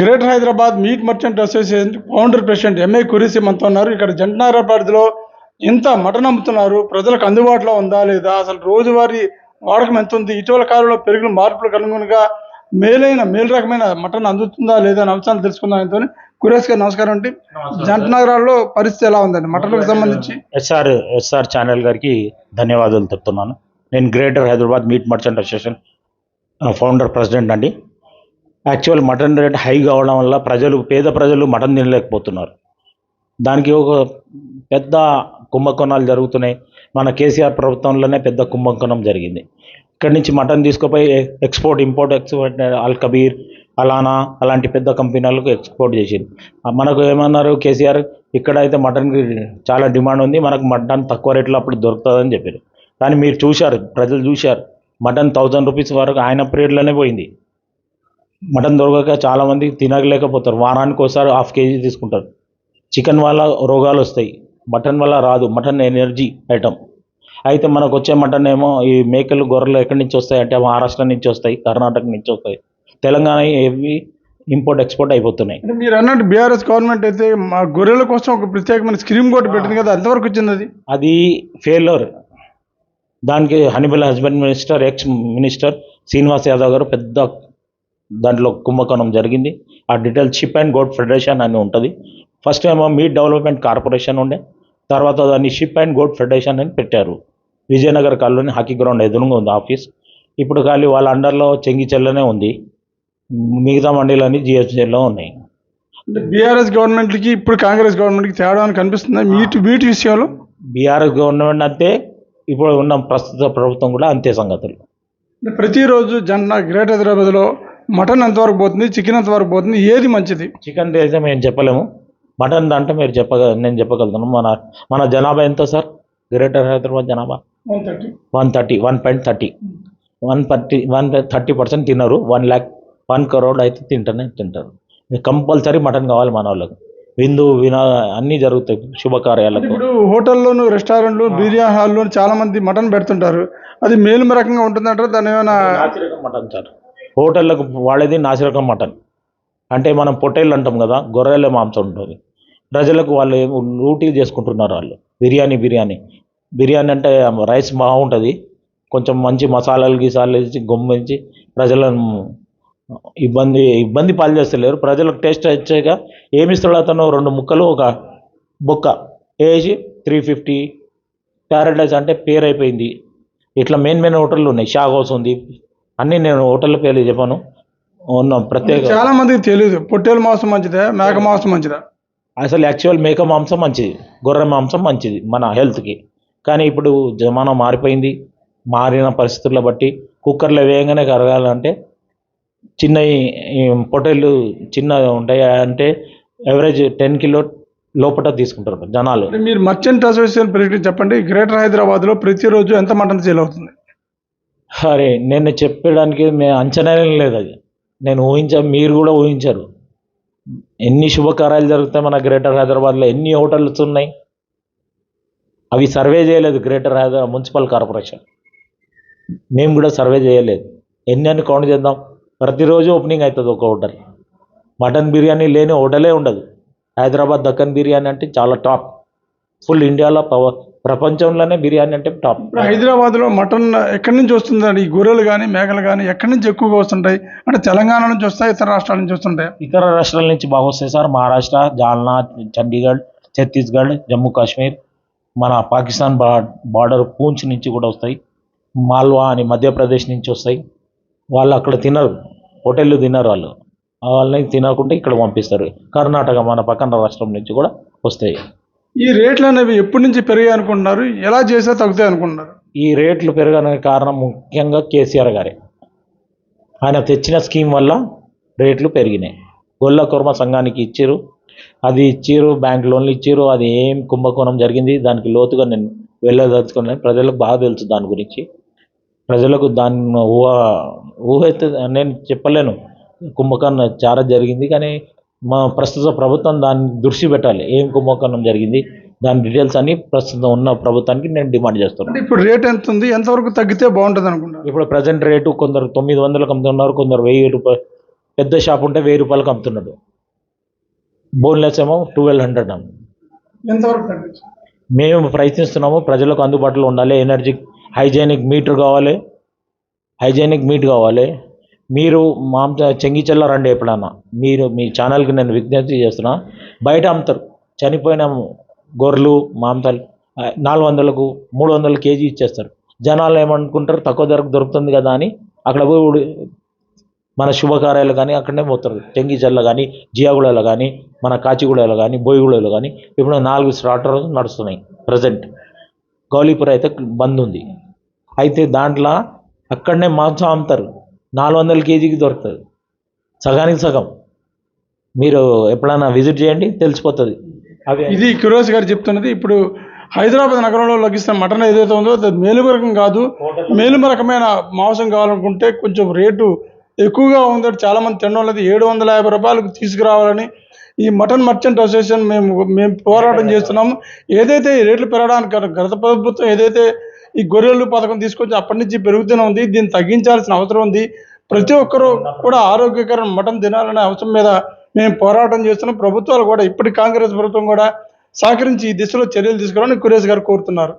Greater Hyderabad meat merchant association founder president M A Qureshi మనతో ఉన్నారు. ఇక్కడ జంటనారాబాద్లో ఎంత మటన్ అమ్ముతున్నారు ప్రజలకు అందుబాటులో ఉందా లేదా? అసలు రోజువారీ వాడకం ఎంత ఉంది? ఇటీవల కాలంలో పెరిగిన మార్పులకు అనుగుణంగా మేలైన మేలు రకమైన మటన్ అందుతుందా లేదా అనే అంశాలు తెలుసుకుందాం. ఎంతో కురేష్ గారు నమస్కారం అండి. జంట నగరాల్లో పరిస్థితి ఎలా ఉందండి? మటన్లకు సంబంధించి? ఎస్ఆర్ ఎస్ఆర్ ఛానల్ గారికి ధన్యవాదాలు చెప్తున్నాను నేను greater Hyderabad meat merchant association founder president అండి. యాక్చువల్ మటన్ రేట్ హై కావడం వల్ల ప్రజలు పేద ప్రజలు మటన్ తినలేకపోతున్నారు. దానికి ఒక పెద్ద కుంభకోణాలు జరుగుతున్నాయి. మన కేసీఆర్ ప్రభుత్వంలోనే పెద్ద కుంభకోణం జరిగింది. ఇక్కడి నుంచి మటన్ తీసుకుపోయి export import export Al Kabir Allana అలాంటి పెద్ద కంపెనీలకు ఎక్స్పోర్ట్ చేసింది. మనకు ఏమన్నారు కేసీఆర్? ఇక్కడ అయితే మటన్కి చాలా డిమాండ్ ఉంది మనకు మటన్ తక్కువ రేట్లో అప్పుడు దొరుకుతుందని చెప్పారు. కానీ మీరు చూశారు ప్రజలు చూశారు. మటన్ థౌజండ్ రూపీస్ వరకు ఆయన పీరియడ్లోనే పోయింది. మటన్ దొరకక చాలామంది తినలేకపోతారు. వారానికి ఒకసారి హాఫ్ కేజీ తీసుకుంటారు. చికెన్ వల్ల రోగాలు వస్తాయి. మటన్ వల్ల రాదు. Mutton energy item. అయితే మనకు వచ్చే మటన్ ఏమో ఈ మేకలు గొర్రెలు ఎక్కడి నుంచి వస్తాయి అంటే మహారాష్ట్ర నుంచి వస్తాయి కర్ణాటక నుంచి వస్తాయి. తెలంగాణ ఏవి ఇంపోర్ట్ ఎక్స్పోర్ట్ అయిపోతున్నాయి. అంటే మీరు అన్నట్టు బీఆర్ఎస్ గవర్నమెంట్ అయితే మా గొర్రెల కోసం ఒక ప్రత్యేకమైన స్కీమ్ కూడా పెట్టింది కదా ఎంతవరకు వచ్చింది అది? అది ఫెయిల్యూర్ దానికి animal husband minister ex minister Srinivas Yadav గారు పెద్ద దాంట్లో కుంభకోణం జరిగింది. ఆ detail sheep and goat federation అని ఉంటుంది. ఫస్ట్ ఏమో మీట్ డెవలప్మెంట్ కార్పొరేషన్ ఉండే. తర్వాత దాన్ని షిప్ అండ్ గోడ్ ఫెడరేషన్ అని పెట్టారు. విజయనగర్ కాలనీ హాకీ గ్రౌండ్ ఎదురుగా ఉంది ఆఫీస్. ఇప్పుడు ఖాళీ వాళ్ళ అండర్లో చెంగిచెల్లనే ఉంది. మిగతా మండీలన్నీ జిహెచ్ఎల్లో ఉన్నాయి. అంటే బీఆర్ఎస్ గవర్నమెంట్కి ఇప్పుడు కాంగ్రెస్ గవర్నమెంట్కి తేడా అని కనిపిస్తుంది మీట్ మీట్ విషయంలో? బీఆర్ఎస్ గవర్నమెంట్ అంతే. ఇప్పుడు ఉన్న ప్రస్తుత ప్రభుత్వం కూడా అంతే సంగతులు. ప్రతిరోజు జన్న గ్రేటర్ హైదరాబాద్లో మటన్ ఎంతవరకు పోతుంది చికెన్ ఎంతవరకు పోతుంది ఏది మంచిది? చికెన్ అయితే మేము చెప్పలేము. మటన్ దాంట్లో మీరు చెప్పగ నేను చెప్పగలుగుతాను. మన మన జనాభా ఎంత సార్? గ్రేటర్ హైదరాబాద్ జనాభా? One thirty. One thirty one point thirty. One thirty one thirty percent తినరు. వన్ ల్యాక్ వన్ కరోడ్ అయితే తింటనే తింటారు. కంపల్సరీ మటన్ కావాలి మన వాళ్ళకు. విందు వినా అన్నీ జరుగుతాయి శుభకార్యాలకు. హోటల్లోను రెస్టారెంట్లు బిర్యానీ హాల్లో చాలా మంది మటన్ పెడుతుంటారు. అది మేలు రకంగా ఉంటుందంటారు? దాని ఏమైనా మటన్ సార్. హోటళ్ళకు వాడేది నాసిరకం మటన్. అంటే మనం పొట్టేళ్ళు అంటాం కదా గొర్రెల మాంసం ఉంటుంది. ప్రజలకు వాళ్ళు ఏమో చేసుకుంటున్నారు వాళ్ళు. బిర్యానీ బిర్యానీ. బిర్యానీ అంటే రైస్ బాగుంటుంది కొంచెం మంచి మసాలాలు గీసాలు వేసి గొమ్మించి ప్రజలను ఇబ్బంది ఇబ్బంది పాలు చేస్తలేరు. ప్రజలకు టేస్ట్ వచ్చాక ఏమి ఇస్తాడు అతను? రెండు ముక్కలు ఒక బొక్క వేసి త్రీ ఫిఫ్టీ ప్యారడైజ్ అంటే పేరు అయిపోయింది ఇట్లా మెయిన్ మెయిన్ హోటళ్ళు ఉన్నాయి. షాగ్ హౌస్ ఉంది అన్నీ నేను హోటల్ పేర్లు చెప్పాను. ఉన్న ప్రత్యేక చాలా మందికి తెలియదు పొట్టేలు మాంసం మంచిదే? మేక మాంసం మంచిదా? అసలు యాక్చువల్ మేక మాంసం మంచిది. గొర్రె మాంసం మంచిది మన హెల్త్కి. కానీ ఇప్పుడు జమానా మారిపోయింది. మారిన పరిస్థితుల బట్టి కుక్కర్లో వేయంగానే కరగాలంటే చిన్న పొట్టేళ్ళు చిన్న ఉంటాయి అంటే ఎవరేజ్ టెన్ కిలో లోపల తీసుకుంటారు జనాలు. మీరు మర్చెంట్ అసోసియేషన్ ప్రెసిడెంట్ చెప్పండి. గ్రేటర్ హైదరాబాద్లో ప్రతిరోజు ఎంత మటన్ సేల్ అవుతుంది? అరే నేను చెప్పడానికి మేము అంచనానే లేదు అది. నేను ఊహించా మీరు కూడా ఊహించారు. ఎన్ని శుభకార్యాలు జరుగుతాయి మన గ్రేటర్ హైదరాబాద్లో ఎన్ని హోటల్స్ ఉన్నాయి అవి సర్వే చేయలేదు గ్రేటర్ హైదరాబాద్ మున్సిపల్ కార్పొరేషన్. మేము కూడా సర్వే చేయలేదు. ఎన్ని అని కౌంట్ చేద్దాం. ప్రతిరోజు ఓపెనింగ్ అవుతుంది ఒక హోటల్. మటన్ బిర్యానీ లేని హోటలే ఉండదు. హైదరాబాద్ దక్కన్ బిర్యానీ అంటే చాలా టాప్. ఫుల్ ఇండియాలో పవర్. ప్రపంచంలోనే బిర్యానీ అంటే టాప్. ఇప్పుడు హైదరాబాద్లో మటన్ ఎక్కడి నుంచి వస్తుందండి? ఈ గొర్రెలు కానీ మేకలు కానీ ఎక్కడి నుంచి ఎక్కువగా వస్తుంటాయి? అంటే తెలంగాణ నుంచి వస్తాయి ఇతర రాష్ట్రాల నుంచి వస్తుంటాయి? ఇతర రాష్ట్రాల నుంచి బాగా వస్తాయి సార్. మహారాష్ట్ర జాల్నా చండీగఢ్ ఛత్తీస్గఢ్ జమ్మూ కాశ్మీర్ మన పాకిస్తాన్ బార్డర్ పూంచ్ నుంచి కూడా వస్తాయి. మాల్వా అని మధ్యప్రదేశ్ నుంచి వస్తాయి. వాళ్ళు అక్కడ తినరు. హోటళ్ళు తినరు వాళ్ళు. వాళ్ళని తినకుండా ఇక్కడ పంపిస్తారు. కర్ణాటక మన పక్కన రాష్ట్రం నుంచి కూడా వస్తాయి. ఈ రేట్లు అనేవి ఎప్పటి నుంచి పెరిగాయి అనుకుంటున్నారు? ఎలా చేస్తే తగ్గుతాయి అనుకుంటున్నారు? ఈ రేట్లు పెరగడానికి కారణం ముఖ్యంగా కేసీఆర్ గారే. ఆయన తెచ్చిన స్కీమ్ వల్ల రేట్లు పెరిగినాయి. గొల్ల కుర్మ సంఘానికి ఇచ్చారు. అది ఇచ్చారు బ్యాంక్ లోన్లు ఇచ్చారు. అది ఏం కుంభకోణం జరిగింది? దానికి లోతుగా నేను వెళ్ళదలుచుకున్నాను. ప్రజలకు బాగా తెలుసు దాని గురించి. ప్రజలకు దాని ఊహ ఊహ అయితే నేను చెప్పలేను. కుంభకోణం చాలా జరిగింది. కానీ మా ప్రస్తుత ప్రభుత్వం దాన్ని దృష్టి పెట్టాలి. ఏం కుంభకోణం జరిగింది దాని డీటెయిల్స్ అన్ని ప్రస్తుతం ఉన్న ప్రభుత్వానికి నేను డిమాండ్ చేస్తున్నాను. ఇప్పుడు రేట్ ఎంత ఉంది? ఎంతవరకు తగ్గితే బాగుంటుంది అనుకుంటున్నారు? ఇప్పుడు ప్రజెంట్ రేటు కొందరు తొమ్మిది వందలకు అమ్ముతున్నారు కొందరు వెయ్యి రూపాయలు పెద్ద షాప్ ఉంటే వెయ్యి రూపాయలకు అమ్ముతున్నాడు. బోన్లెస్ ఏమో ట్వెల్వ్ హండ్రెడ్ అమ్ము. ఎంతవరకు మేము ప్రయత్నిస్తున్నాము ప్రజలకు అందుబాటులో ఉండాలి ఎనర్జీ హైజీనిక్ మీటర్ కావాలి హైజీనిక్ మీట్ కావాలి. మీరు మాంస చెంగిచెల్ల రండి ఎప్పుడన్నా. మీరు మీ ఛానల్కి నేను విజ్ఞప్తి చేస్తున్నా. బయట అమ్ముతారు. చనిపోయిన గొర్రెలు మాంసాలు నాలుగు వందలకు మూడు వందల కేజీ ఇచ్చేస్తారు. జనాలు ఏమనుకుంటారు? తక్కువ ధరకు దొరుకుతుంది కదా అని అక్కడ పోయి మన శుభకార్యాలు కానీ అక్కడనే పోతారు. చెంగిచెల్ల కానీ జియాగూడలో కానీ మన కాచిగూడలో కానీ బోయిగూడలో కానీ ఇప్పుడు నాలుగు స్టార్టర్ నడుస్తున్నాయి ప్రజెంట్. గౌలీపుర అయితే బంద్ ఉంది. అయితే దాంట్లో అక్కడనే మాంసం అమ్ముతారు. నాలుగు వందల కేజీకి దొరుకుతుంది. సగానికి సగం. మీరు ఎప్పుడైనా విజిట్ చేయండి తెలిసిపోతుంది. అవి ఇది కిరోస్ గారు చెప్తున్నది ఇప్పుడు హైదరాబాద్ నగరంలో లభిస్తున్న మటన్ ఏదైతే ఉందో అది మేలుమ రకం కాదు. మేలుమ రకమైన మాంసం కావాలనుకుంటే కొంచెం రేటు ఎక్కువగా ఉందని చాలా మంది తినడం లేదు. ఏడు వందల యాభై రూపాయలకు తీసుకురావాలని ఈ మటన్ మర్చెంట్ అసోసియేషన్ మేము మేము పోరాటం చేస్తున్నాము. ఏదైతే ఈ రేట్లు పెరగడానికి గత ప్రభుత్వం ఏదైతే ఈ గొర్రెలు పథకం తీసుకొచ్చి అప్పటి నుంచి పెరుగుతూనే ఉంది. దీన్ని తగ్గించాల్సిన అవసరం ఉంది. ప్రతి ఒక్కరూ కూడా ఆరోగ్యకరమైన మటన్ తినాలనే అవసరం మీద మేము పోరాటం చేస్తున్నాం. ప్రభుత్వాలు కూడా ఇప్పటి కాంగ్రెస్ ప్రభుత్వం కూడా సహకరించి ఈ దిశలో చర్యలు తీసుకోవాలని కురేష్ గారు కోరుతున్నారు.